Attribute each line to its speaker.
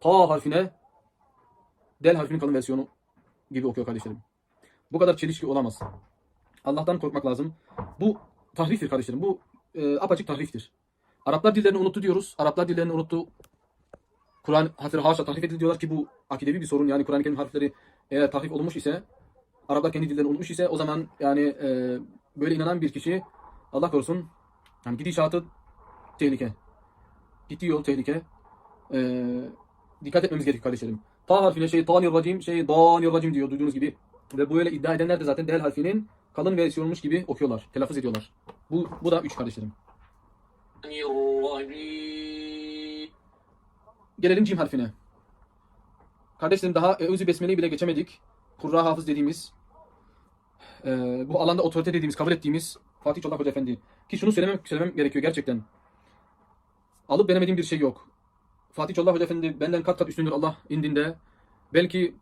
Speaker 1: ta harfine del harfinin kalın versiyonu gibi okuyor kardeşlerim. Bu kadar çelişki olamaz. Allah'tan korkmak lazım. Bu tahriftir kardeşlerim. Bu e, apaçık tahriftir. Araplar dillerini unuttu diyoruz. Araplar dillerini unuttu. Kur'an harfleri haşa tahrif edildi diyorlar ki bu akidevi bir sorun. Yani Kur'an-ı Kerim harfleri eğer tahrif olmuş ise Araplar kendi dillerini unutmuş ise o zaman yani e, böyle inanan bir kişi Allah korusun yani gidişatı tehlike. Gittiği yol tehlike. E, dikkat etmemiz gerekiyor kardeşlerim. Ta harfiyle şey tanir racim, şey danir racim diyor duyduğunuz gibi. Ve bu öyle iddia edenler de zaten del harfinin kalın versiyonmuş gibi okuyorlar, telaffuz ediyorlar. Bu, bu da üç kardeşlerim. Gelelim cim harfine. Kardeşlerim daha Eûzü Besmele'yi bile geçemedik. Kurra hafız dediğimiz, e, bu alanda otorite dediğimiz, kabul ettiğimiz Fatih Çolak Hoca Efendi. Ki şunu söylemem, söylemem gerekiyor gerçekten. Alıp denemediğim bir şey yok. Fatih Çolak Hoca Efendi benden kat kat üstündür Allah indinde. Belki